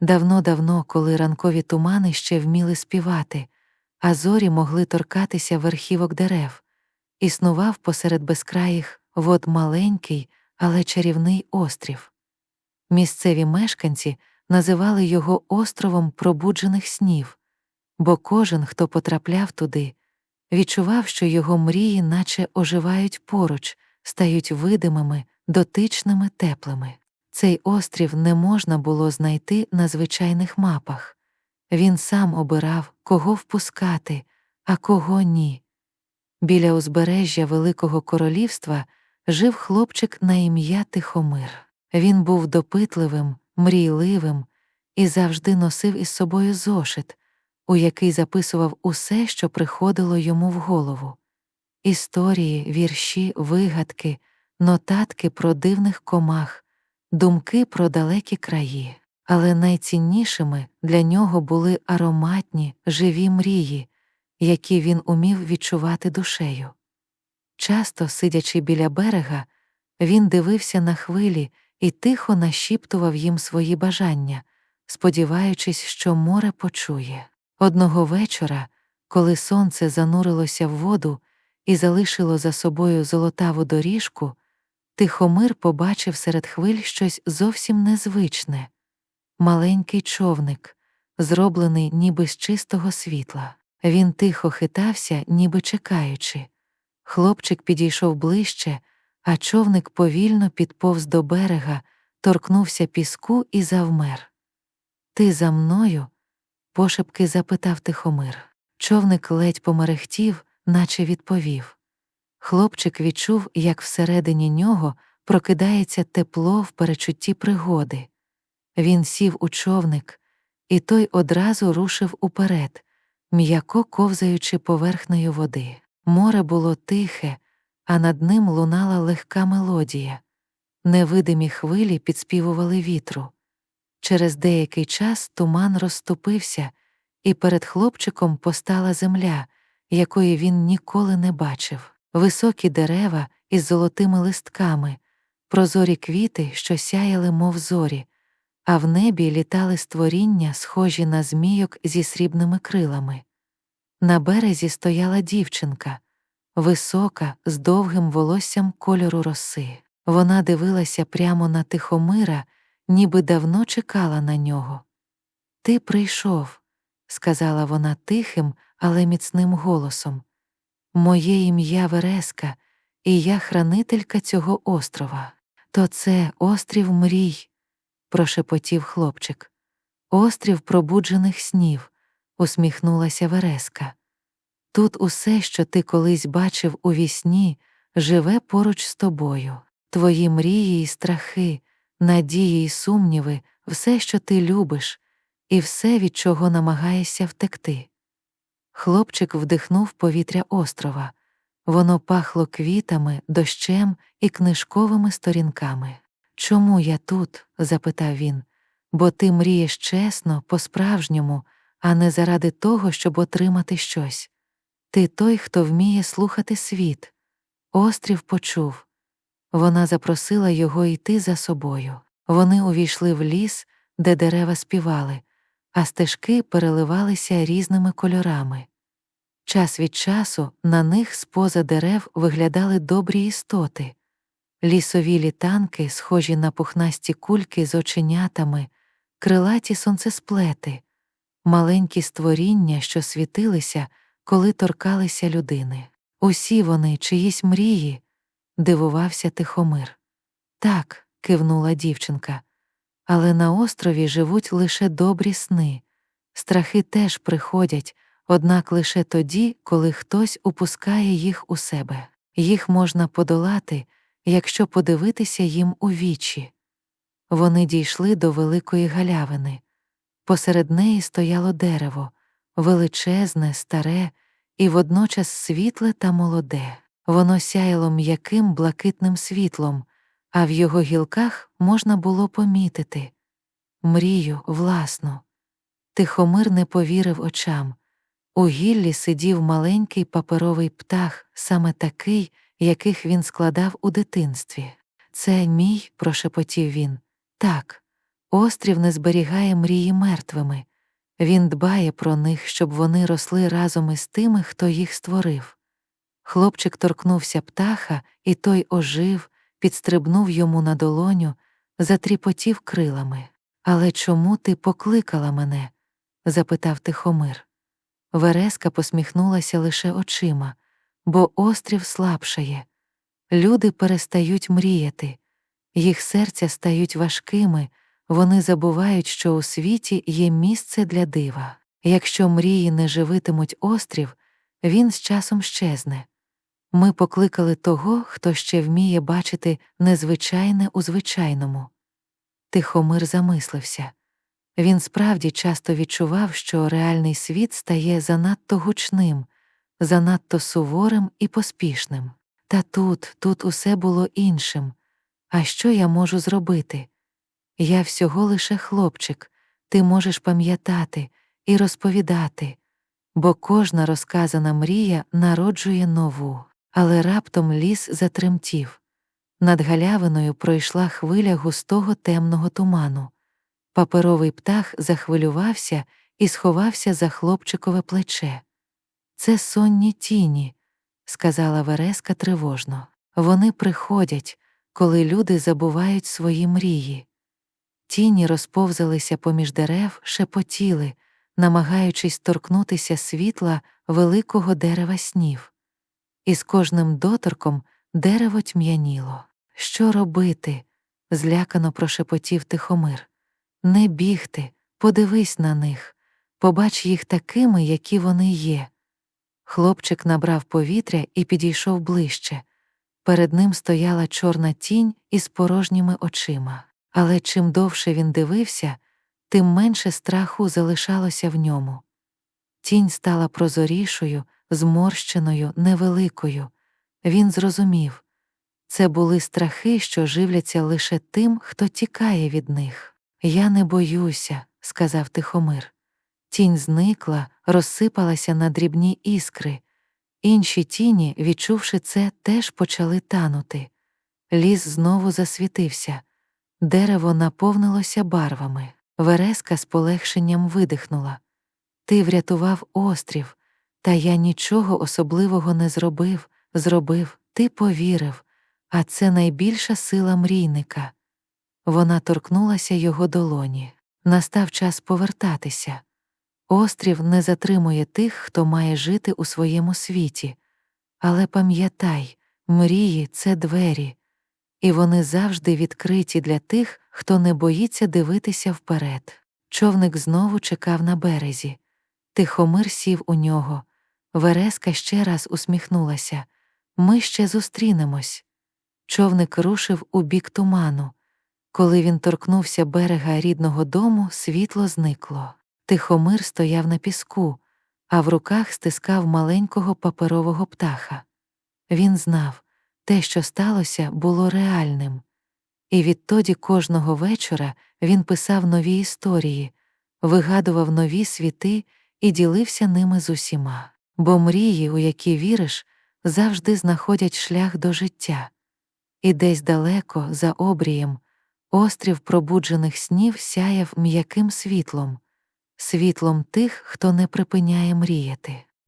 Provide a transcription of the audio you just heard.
Давно-давно, коли ранкові тумани ще вміли співати, а зорі могли торкатися верхівок дерев, існував посеред безкраїх вод маленький, але чарівний острів. Місцеві мешканці називали його островом пробуджених снів, бо кожен, хто потрапляв туди, відчував, що його мрії, наче оживають поруч, стають видимими, дотичними, теплими. Цей острів не можна було знайти на звичайних мапах. Він сам обирав, кого впускати, а кого ні. Біля узбережжя Великого Королівства жив хлопчик на ім'я Тихомир. Він був допитливим, мрійливим і завжди носив із собою зошит, у який записував усе, що приходило йому в голову історії, вірші, вигадки, нотатки про дивних комах, думки про далекі краї. Але найціннішими для нього були ароматні, живі мрії, які він умів відчувати душею. Часто, сидячи біля берега, він дивився на хвилі і тихо нашіптував їм свої бажання, сподіваючись, що море почує. Одного вечора, коли сонце занурилося в воду і залишило за собою золотаву доріжку, Тихомир побачив серед хвиль щось зовсім незвичне маленький човник, зроблений ніби з чистого світла. Він тихо хитався, ніби чекаючи. Хлопчик підійшов ближче, а човник повільно підповз до берега, торкнувся піску і завмер. Ти за мною? пошепки запитав Тихомир. Човник ледь померехтів, наче відповів. Хлопчик відчув, як всередині нього прокидається тепло в перечутті пригоди. Він сів у човник, і той одразу рушив уперед, м'яко ковзаючи поверхнею води. Море було тихе, а над ним лунала легка мелодія. Невидимі хвилі підспівували вітру. Через деякий час туман розступився, і перед хлопчиком постала земля, якої він ніколи не бачив, високі дерева із золотими листками, прозорі квіти, що сяяли, мов зорі, а в небі літали створіння, схожі на змійок зі срібними крилами. На березі стояла дівчинка, висока, з довгим волоссям кольору роси. Вона дивилася прямо на Тихомира, ніби давно чекала на нього. Ти прийшов, сказала вона тихим, але міцним голосом. Моє ім'я Вереска, і я хранителька цього острова. То це острів мрій, прошепотів хлопчик. Острів пробуджених снів, усміхнулася Вереска. Тут усе, що ти колись бачив у вісні, живе поруч з тобою, твої мрії і страхи, надії й сумніви, все, що ти любиш, і все, від чого намагаєшся втекти. Хлопчик вдихнув повітря острова. Воно пахло квітами, дощем і книжковими сторінками. Чому я тут? запитав він, бо ти мрієш чесно, по-справжньому, а не заради того, щоб отримати щось. Ти той, хто вміє слухати світ. Острів почув. Вона запросила його йти за собою. Вони увійшли в ліс, де дерева співали, а стежки переливалися різними кольорами. Час від часу на них з поза дерев виглядали добрі істоти, лісові літанки, схожі на пухнасті кульки з оченятами, крилаті сонцесплети, маленькі створіння, що світилися, коли торкалися людини. Усі вони чиїсь мрії, дивувався Тихомир. Так, кивнула дівчинка, але на острові живуть лише добрі сни, страхи теж приходять, однак лише тоді, коли хтось упускає їх у себе. Їх можна подолати, якщо подивитися їм у вічі. Вони дійшли до великої галявини. Посеред неї стояло дерево, величезне, старе і водночас світле та молоде. Воно сяяло м'яким блакитним світлом, а в його гілках можна було помітити мрію власну. Тихомир не повірив очам. У гіллі сидів маленький паперовий птах, саме такий, яких він складав у дитинстві. Це мій, прошепотів він. Так, Острів не зберігає мрії мертвими, він дбає про них, щоб вони росли разом із тими, хто їх створив. Хлопчик торкнувся птаха, і той ожив, підстрибнув йому на долоню, затріпотів крилами. Але чому ти покликала мене? запитав Тихомир. Вереска посміхнулася лише очима, бо острів слабшає. Люди перестають мріяти, їх серця стають важкими, вони забувають, що у світі є місце для дива. Якщо мрії не живитимуть острів, він з часом щезне. Ми покликали того, хто ще вміє бачити незвичайне у звичайному. Тихомир замислився. Він справді часто відчував, що реальний світ стає занадто гучним, занадто суворим і поспішним. Та тут, тут усе було іншим. А що я можу зробити? Я всього лише хлопчик, ти можеш пам'ятати і розповідати, бо кожна розказана мрія народжує нову, але раптом ліс затремтів. Над галявиною пройшла хвиля густого темного туману. Паперовий птах захвилювався і сховався за хлопчикове плече. Це сонні тіні, сказала Вереска тривожно. Вони приходять, коли люди забувають свої мрії. Тіні розповзалися поміж дерев, шепотіли, намагаючись торкнутися світла великого дерева снів. І з кожним доторком дерево тьм'яніло. Що робити? злякано прошепотів Тихомир. Не бігти, подивись на них, побач їх такими, які вони є. Хлопчик набрав повітря і підійшов ближче. Перед ним стояла чорна тінь із порожніми очима. Але чим довше він дивився, тим менше страху залишалося в ньому. Тінь стала прозорішою, зморщеною, невеликою. Він зрозумів це були страхи, що живляться лише тим, хто тікає від них. Я не боюся, сказав Тихомир. Тінь зникла, розсипалася на дрібні іскри. Інші тіні, відчувши це, теж почали танути. Ліс знову засвітився. Дерево наповнилося барвами. Вереска з полегшенням видихнула. Ти врятував острів, та я нічого особливого не зробив, зробив, ти повірив, а це найбільша сила мрійника. Вона торкнулася його долоні. Настав час повертатися. Острів не затримує тих, хто має жити у своєму світі. Але пам'ятай, мрії це двері, і вони завжди відкриті для тих, хто не боїться дивитися вперед. Човник знову чекав на березі. Тихомир сів у нього. Вереска ще раз усміхнулася. Ми ще зустрінемось. Човник рушив у бік туману. Коли він торкнувся берега рідного дому, світло зникло. Тихомир стояв на піску, а в руках стискав маленького паперового птаха. Він знав, те, що сталося, було реальним. І відтоді кожного вечора він писав нові історії, вигадував нові світи і ділився ними з усіма. Бо мрії, у які віриш, завжди знаходять шлях до життя. І десь далеко, за обрієм, острів пробуджених снів сяяв м'яким світлом, світлом тих, хто не припиняє мріяти.